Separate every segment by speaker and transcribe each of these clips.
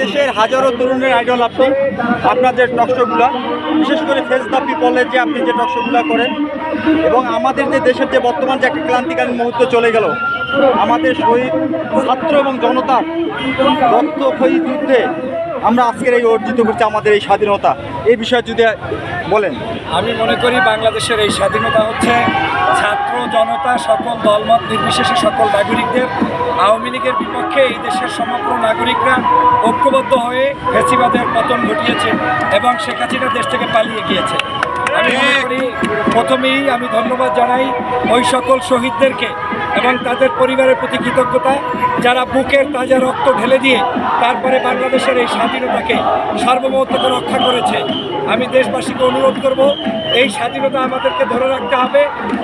Speaker 1: দেশের হাজারো তরুণের আইডল আপনি আপনার যে টকশোগুলা বিশেষ করে ফেস দ্য পিপলের যে আপনি যে টকশোগুলা করেন, এবং আমাদের যে দেশের যে বর্তমান যে একটা ক্লান্তিকালীন মুহূর্ত চলে গেল, আমাদের শহীদ ছাত্র এবং জনতার রক্তক্ষয়ী যুদ্ধে আমরা আজকের এই অর্জিত করছি আমাদের এই স্বাধীনতা। এই বিষয়ে যদি বলেন।
Speaker 2: আমি মনে করি বাংলাদেশের এই স্বাধীনতা হচ্ছে ছাত্র জনতা, সকল দলমত নির্বিশেষে সকল নাগরিকদের। আওয়ামী লীগের বিপক্ষে এই দেশের সমগ্র নাগরিকরা ঐক্যবদ্ধ হয়ে ফেসিবাদের পতন ঘটিয়েছে এবং শেখ হাসিনা দেশ থেকে পালিয়ে গিয়েছে। আমি মনে করি প্রথমেই আমি ধন্যবাদ জানাই ওই সকল শহীদদেরকে এবং তাদের পরিবারের প্রতি কৃতজ্ঞতা। যারা বুকের তাজা রক্ত ঢেলে দিয়ে তারপরে বাংলাদেশের এই স্বাধীনতাকে সার্বভৌমত্বকে রক্ষা করেছে, আমি দেশবাসীকে অনুরোধ করব, এই স্বাধীনতা আমাদেরকে ধরে রাখতে হবে,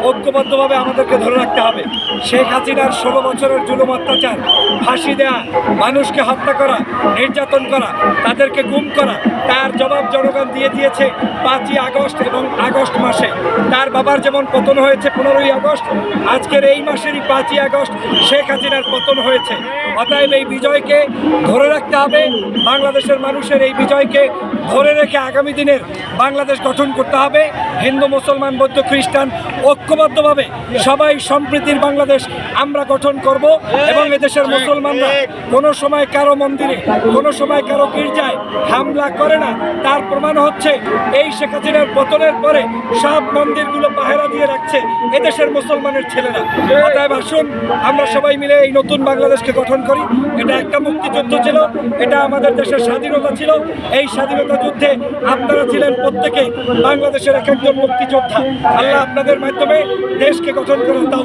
Speaker 2: ঐক্যবদ্ধভাবে আমাদেরকে ধরে রাখতে হবে। শেখ হাসিনার ষোলো বছরের জুলুম অত্যাচার, ফাঁসি দেয়া, মানুষকে হত্যা করা, নির্যাতন করা, তাদেরকে গুম করা, তার জবাব জনগণ দিয়ে দিয়েছে পাঁচই আগস্ট এবং আগস্ট মাসে। তার বাবার যেমন পতন হয়েছে পনেরোই আগস্ট, আজকের এই মাসেরই পাঁচই আগস্ট শেখ হাসিনার পতন হয়েছে। অতএব এই বিজয়কে ধরে রাখতে হবে, বাংলাদেশের মানুষের এই বিজয়কে ধরে রেখে আগামী দিনের বাংলাদেশ গঠন করতে হবে। হিন্দু, মুসলমান, বৌদ্ধ, খ্রিস্টান ঐক্যবদ্ধভাবে সবাই সম্প্রীতির বাংলাদেশ আমরা গঠন করব এবং এদেশের মুসলমানরা কোনো সময় কারও মন্দিরে, কোনো সময় কারও গির্জায় হামলা করে না। তার প্রমাণ হচ্ছে এই শেখ হাসিনার পতনের পরে সব মন্দিরগুলো পাহারা দিয়ে রাখছে এদেশের মুসলমানের ছেলেরা। অতএব আসুন, আমরা সবাই মিলে এই নতুন বাংলাদেশকে গঠন করি। এটা একটা মুক্তিযুদ্ধ ছিল, এটা আমাদের দেশের স্বাধীনতা ছিল। এই স্বাধীনতা যুদ্ধে আপনারা ছিলেন প্রত্যেকে বাংলাদেশের এক একজন মুক্তিযোদ্ধা। আল্লাহ আপনাদের মাধ্যমে দেশকে গঠন করার তাও